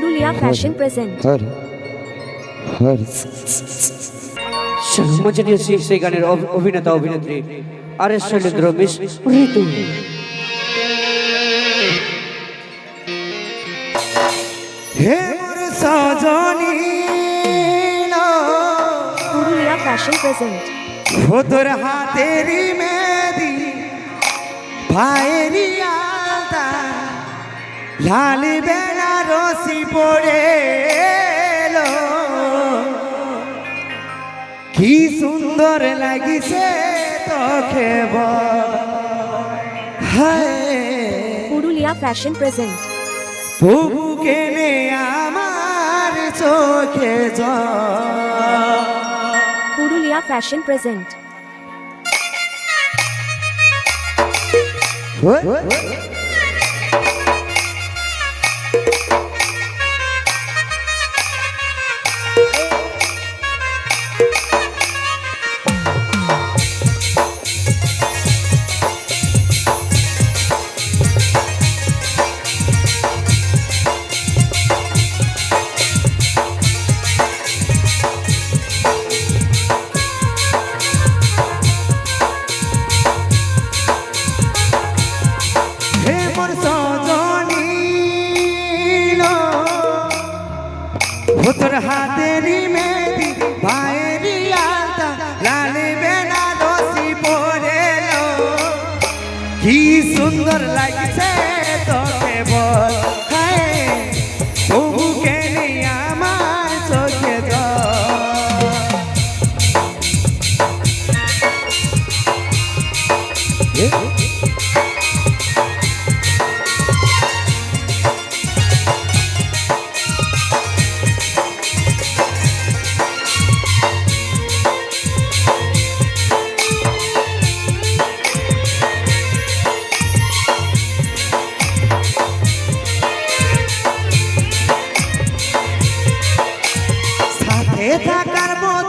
Purulia fashion present. Har Har মঞ্চে নিয়েছি সেই গানের অভিনেতা অভিনেত্রী। আর এস শৈলেন্দ্র মিস ঋতু। হে মোর সজনী পুরুলিয়া ফ্যাশন প্রেজেন্ট। ও তোর হাতেরই মেহেদি ভাইয়েরই আলতা লাল বেলা রসি পড়ে কি সুন্দর লাগিছে তোকে পুরুলিয়া ফ্যাশন প্রেজেন্ট। তবু কেনে আমার চোখে পুরুলিয়া ফ্যাশন প্রেজেন্ট। ও তোর হাতেরই মেহেদি পায়েরই আলতা লালে বেনা দোষি পরে কি সুন্দর লাগছে তোকে বল।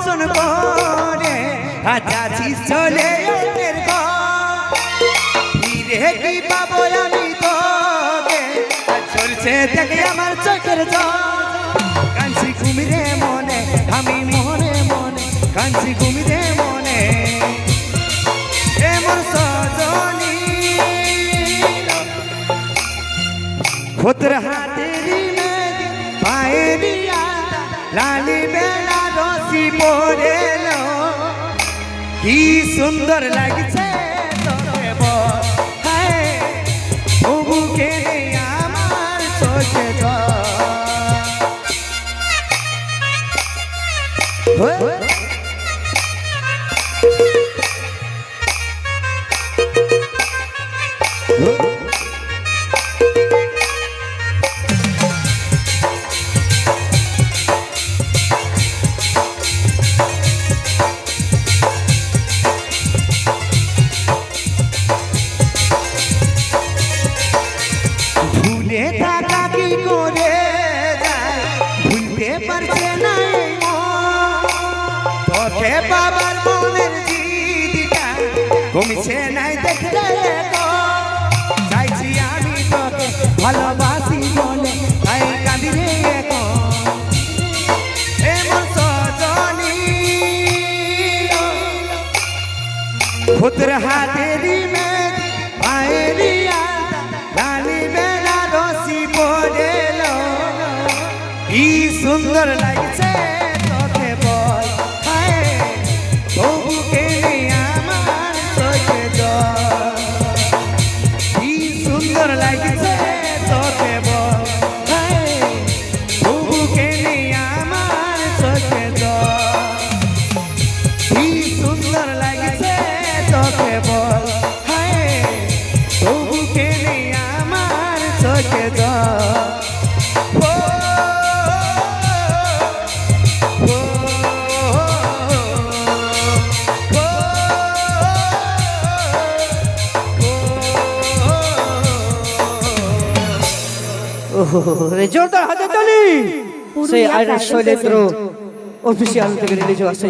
বচন করে আজাছি চলে ওদের ফিরে কি পাবো আমি তোকে? চলছে দেখে আমার চোখের কাঞ্চি ঘুমিরে মনে আমি মনে মনে, কাঞ্চি ঘুমিরে মনে। এমন সজনী। খোতর রসি কি সুন্দর লাগছে তোকে তোকে বাবার মনের জিদিটা কমছে নাই দেখলে। চাইছি আমি তোকে ভালোবাসি বলে, তাই কাঁদি রে খুদর হাতেরি মেঘ পায়েরি লালি বেলা রসি পড়েল কি সুন্দর লাগছে। কি সুন্দর লাগছে তোকে বল হায় তবু কেনে আমার চোখে জোরদার হাতে তালি সেই আইরিশ শৈলেন্দ্র অফিসিয়াল থেকে রিলিজ আসছে